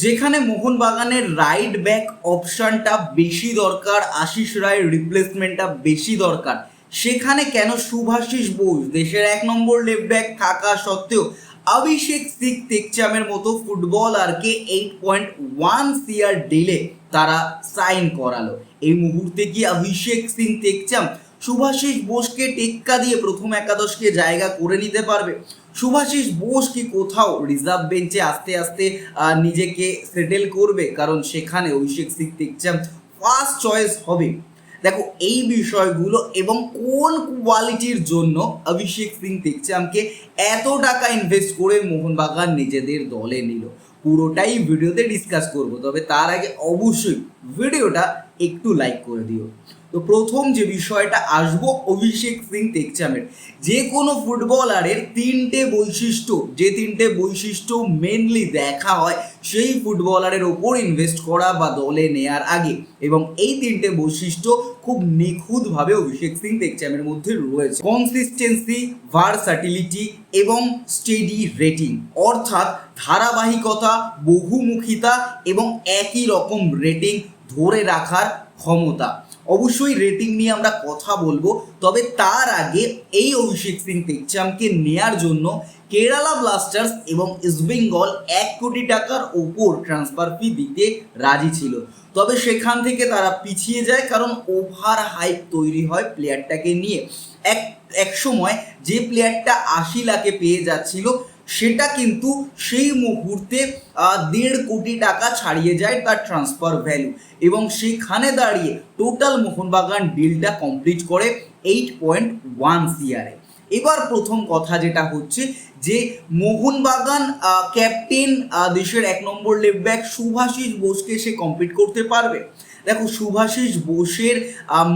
যেখানে মোহনবাগানের right back অপশনটা বেশি দরকার, আশিস রায়ের রিপ্লেসমেন্টটা বেশি দরকার। সেখানে কেন সুভাষিস বোস, দেশের এক নম্বর লেফট ব্যাক থাকা সত্ত্বেও অভিষেক সিং টেকচামের মতো ফুটবলারকে এইট পয়েন্ট ওয়ান সিআর ডিলে তারা সাইন করালো। এই মুহূর্তে কি অভিষেক সিং টেকচাম সুভাষিস বোসকে টেক্কা দিয়ে প্রথম একাদশকে জায়গা করে নিতে পারবে। সুভাষিস বোস কি কোথাও রিজার্ভ বেঞ্চে আস্তে আস্তে নিজেকে সেটেল করবে? কারণ সেখানে অভিষেক সিং টেকচাম ফার্স্ট চয়েস হবে। দেখো, এই বিষয়গুলো এবং কোন কোয়ালিটির জন্য অভিষেক সিং টেকচামকে এত টাকা ইনভেস্ট করে মোহনবাগান নিজেদের দলে নিল? পুরোটাই ভিডিওতে ডিসকাস করব। তবে তার আগে অবশ্যই ভিডিওটা একটু লাইক করে দিও। তো প্রথম যে বিষয়টা আসব, অভিষেক সিং টেকচামের। যে কোনো ফুটবলারের তিনটে বৈশিষ্ট্য, যে তিনটে বৈশিষ্ট্য মেনলি দেখা হয়, সেই ফুটবলারের ওপর ইনভেস্ট করা বা দলে নেয়ার আগে। এবং এই তিনটে বৈশিষ্ট্য খুব নিখুঁতভাবে অভিষেক সিং টেকচামের মধ্যে রয়েছে। কনসিস্টেন্সি ভার্সাটিলিটি এবং স্টেডি রেটিং অর্থাৎ ধারাবাহিকতা, বহুমুখিতা এবং একই রকম রেটিং ধরে রাখার ক্ষমতা। অবশ্যই রেটিং নিয়ে আমরা কথা বলব। তবে তার আগে এই অভিষেক সিং টেকচামকে নেয়ার জন্য কেরালা ব্লাস্টার্স এবং ইস্টবেঙ্গল এক কোটি টাকার ওপর ট্রান্সফার ফি দিতে রাজি ছিল। তবে সেখান থেকে তারা পিছিয়ে যায় কারণ ওভার হাইপ তৈরি হয় প্লেয়ারটাকে নিয়ে। এক এক সময় যে প্লেয়ারটা আশি লাখে পেয়ে যাচ্ছিল সেটা কিন্তু সেই মুহূর্তে দেড় কোটি টাকা ছাড়িয়ে যায় তার ট্রান্সফার ভ্যালু এবং সেখানে দাঁড়িয়ে টোটাল মোহনবাগান ডিলটা কমপ্লিট করে এইট পয়েন্ট ওয়ান সিআরে এবার প্রথম কথা যেটা হচ্ছে যে, মোহনবাগান ক্যাপ্টেন দেশের এক নম্বর লেফট ব্যাক সুভাষিস বোসকে সে কমপ্লিট করতে পারবে? দেখো সুভাষিস বোসের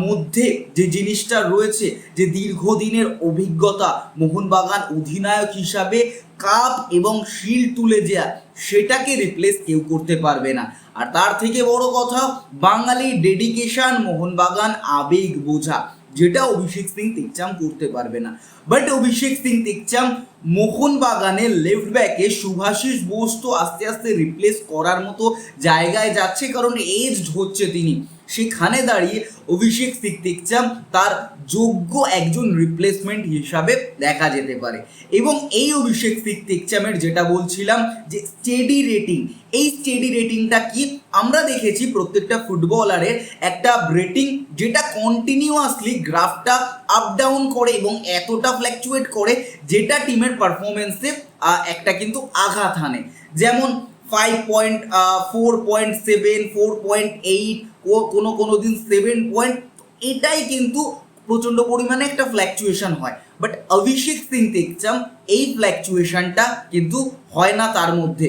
মধ্যে যে জিনিসটা রয়েছে, যে দীর্ঘদিনের অভিজ্ঞতা মোহনবাগান অধিনায়ক হিসাবে কাপ এবং শিল তুলে দেওয়া সেটাকে রিপ্লেস কেউ করতে পারবে না। আর তার থেকে বড় কথা, বাঙালি ডেডিকেশন মোহনবাগান আবেগ বোঝা। যেটা অভিষেক সিং তেকচাম করতে পারবে না। বাট অভিষেক সিং টেকচাম মোহনবাগানের লেফট ব্যাকে সুভাষিস বোস তো আস্তে আস্তে রিপ্লেস করার মতো জায়গায় যাচ্ছে, কারণ এজড হচ্ছে তিনি। সেখানে দাঁড়িয়ে অভিষেক সিং টেকচাম তার যোগ্য একজন রিপ্লেসমেন্ট হিসাবে দেখা যেতে পারে। এবং এই অভিষেক সিং টেকচামের যেটা বলছিলাম যে স্টেডি রেটিং এই স্টেডি রেটিংটা কি? আমরা দেখেছি প্রত্যেকটা ফুটবলারের একটা রেটিং যেটা কন্টিনিউয়াসলি গ্রাফটা আপ ডাউন করে এবং এতটা ফ্ল্যাকচুয়েট করে যেটা টিমের পারফরমেন্সে একটা কিন্তু আঘাত হানে। যেমন five point four point seven four point eight ও কোনো কোনো দিন সেভেন পয়েন্ট এটাই কিন্তু প্রচণ্ড পরিমাণে একটা ফ্ল্যাকচুয়েশন হয়। বাট অভিষেক সিং টেকচাম এই ফ্ল্যাকচুয়েশনটা কিন্তু হয় না তার মধ্যে।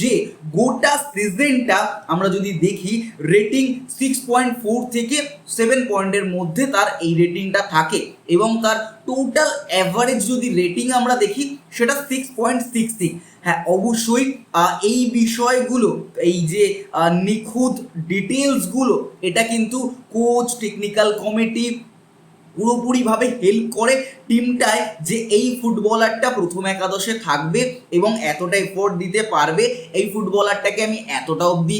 যে গোটা সিজনটা আমরা যদি দেখি রেটিং সিক্স পয়েন্ট ফোর থেকে সেভেন পয়েন্টের মধ্যে তার এই রেটিংটা থাকে এবং তার টোটাল অ্যাভারেজ যদি রেটিং আমরা দেখি, সেটা সিক্স পয়েন্ট সিক্স সিক্স হ্যাঁ অবশ্যই এই বিষয়গুলো, এই যে নিখুঁত ডিটেলসগুলো এটা কিন্তু কোচ, টেকনিক্যাল কমিটি পুরোপুরিভাবে হেল্প করে টিমটায় যে এই ফুটবলারটা প্রথম একাদশে থাকবে এবং এতটা এফোর্ট দিতে পারবে, এই ফুটবলারটাকে আমি এতটা অবধি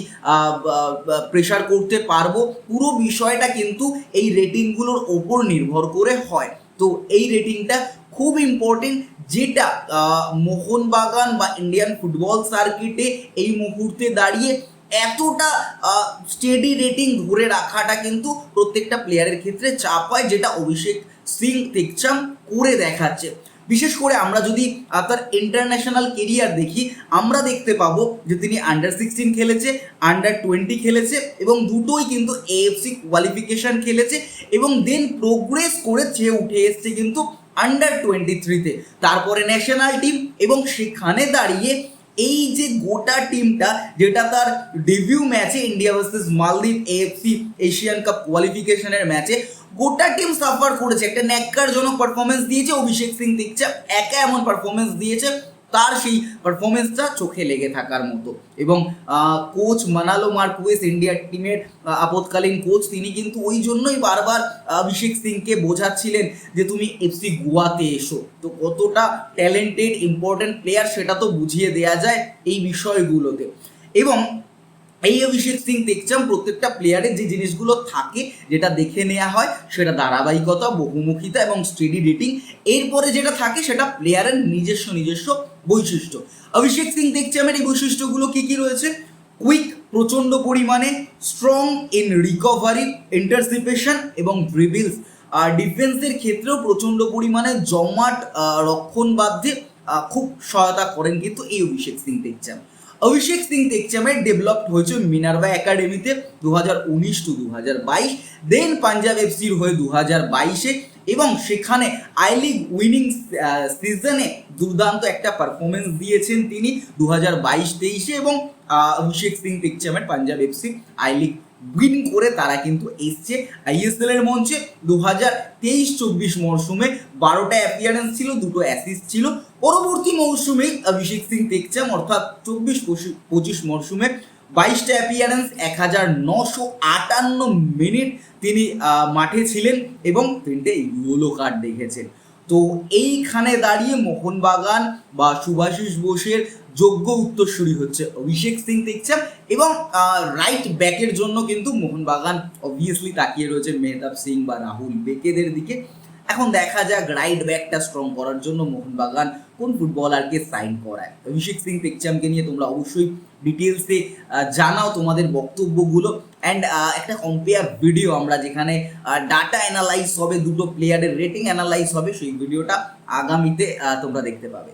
প্রেশার করতে পারব, পুরো বিষয়টা কিন্তু এই রেটিংগুলোর ওপর নির্ভর করে হয়। তো এই রেটিংটা খুব ইম্পর্টেন্ট যেটা মোহনবাগান বা ইন্ডিয়ান ফুটবল সার্কিটে এই মুহূর্তে দাঁড়িয়ে এতটা স্টেডি রেটিং ধরে রাখাটা কিন্তু প্রত্যেকটা প্লেয়ারের ক্ষেত্রে চাপ হয়, যেটা অভিষেক সিং টেকচাম করে দেখাচ্ছে। বিশেষ করে আমরা যদি তার ইন্টারন্যাশনাল কেরিয়ার দেখি, আমরা দেখতে পাবো যে তিনি আন্ডার সিক্সটিন খেলেছে আন্ডার টোয়েন্টি খেলেছে এবং দুটোই কিন্তু এএফসি কোয়ালিফিকেশন খেলেছে এবং দেন প্রোগ্রেস করে চেয়ে উঠে এসছে কিন্তু আন্ডার টোয়েন্টি থ্রিতে তারপরে ন্যাশনাল টিম এবং সেখানে দাঁড়িয়ে এই যে গোটা টিমটা যেটা তার ডেবিউ ম্যাচে India versus Maldives AFC Asian Cup কোয়ালিফিকেশনের ম্যাচে গোটা টিম সাফার করেছে। একটা ন্যাক্কারজনক পারফরমেন্স দিয়েছে। অভিষেক সিং দিচ্ছে একা এমন পারফরমেন্স দিয়েছে। তার সেই পারফরমেন্সটা চোখে লেগে থাকার মতো। এবং কোচ মানালো মার্কুয়েস ইন্ডিয়ার টিমের আপৎকালীন কোচ তিনি কিন্তু ওই জন্যই বারবার অভিষেক সিংকে বোঝাচ্ছিলেন যে তুমি এফসি গোয়াতে এসো। তো কতটা ট্যালেন্টেড ইম্পর্টেন্ট প্লেয়ার সেটা তো বুঝিয়ে দেওয়া যায় এই বিষয়গুলোতে। এবং এই অভিষেক সিং দেখছাম প্রত্যেকটা প্লেয়ারের যে জিনিসগুলো থাকে যেটা দেখে নেওয়া হয়, সেটা ধারাবাহিকতা, বহুমুখিতা এবং স্টেডি রেটিং এরপরে যেটা থাকে সেটা প্লেয়ারের নিজস্ব নিজস্ব বৈশিষ্ট্য। অভিষেক সিং দেখছামের এই বৈশিষ্ট্যগুলো কী কী রয়েছে? কুইক প্রচণ্ড পরিমাণে স্ট্রং ইন রিকভারি ইন্টারসিপেশন এবং ড্রিবিলস আর ডিফেন্সের ক্ষেত্রেও প্রচণ্ড পরিমাণে জমাট রক্ষণ আহ, খুব সহায়তা করেন কিন্তু এই অভিষেক সিং দেখছাম অভিষেক সিং টেকচামের ডেভেলপড হয়েছে মিনারভা একাডেমিতে দু হাজার উনিশ টু দু হাজার বাইশ। দেন পাঞ্জাব এফসির হয়ে দু হাজার বাইশে এবং সেখানে আই লিগ উইনিং সিজনে দুর্দান্ত একটা পারফরমেন্স দিয়েছেন তিনি দু হাজার বাইশ তেইশে এবং Abhishek Singh টেকচামের Punjab FC I league win করে তারা কিন্তু এসছে আইএসএল এর মঞ্চে দু হাজার তেইশ চব্বিশ মরশুমে। বারোটা অ্যাপিয়ারেন্স ছিল, দুটো অ্যাসিস্ট ছিল। পরবর্তী মৌসুমে অভিষেক সিং টেকচাম অর্থাৎ চব্বিশ পঁচিশ মরশুমে বাইশটা অ্যাপিয়ারেন্স এক হাজার নশো আটান্ন মিনিট তিনি মাঠে ছিলেন এবং তিনটে ইয়েলো কার্ড দেখেছেন। তো এইখানে দাঁড়িয়ে মোহনবাগান বা সুভাষিস বোসের যোগ্য উত্তরসূরি হচ্ছে অভিষেক সিং দেখছেন এবং রাইট ব্যাকের জন্য কিন্তু মোহনবাগান অবভিয়াসলি তাকিয়ে রয়েছে মেহতাব সিং বা রাহুল বেকেদের দিকে। এখন দেখা যাক রাইট ব্যাকটা স্ট্রং করার জন্য মোহনবাগান কোন ফুটবলারকে সাইন করায়। অভিষেক সিং টেকচামকে নিয়ে তোমরা অবশ্যই ডিটেলসে জানাও তোমাদের বক্তব্যগুলো। অ্যান্ড একটা কম্পেয়ার ভিডিও আমরা যেখানে ডাটা অ্যানালাইজ হবে, দুটো প্লেয়ারের রেটিং অ্যানালাইজ হবে, সেই ভিডিওটা আগামীতে তোমরা দেখতে পাবে।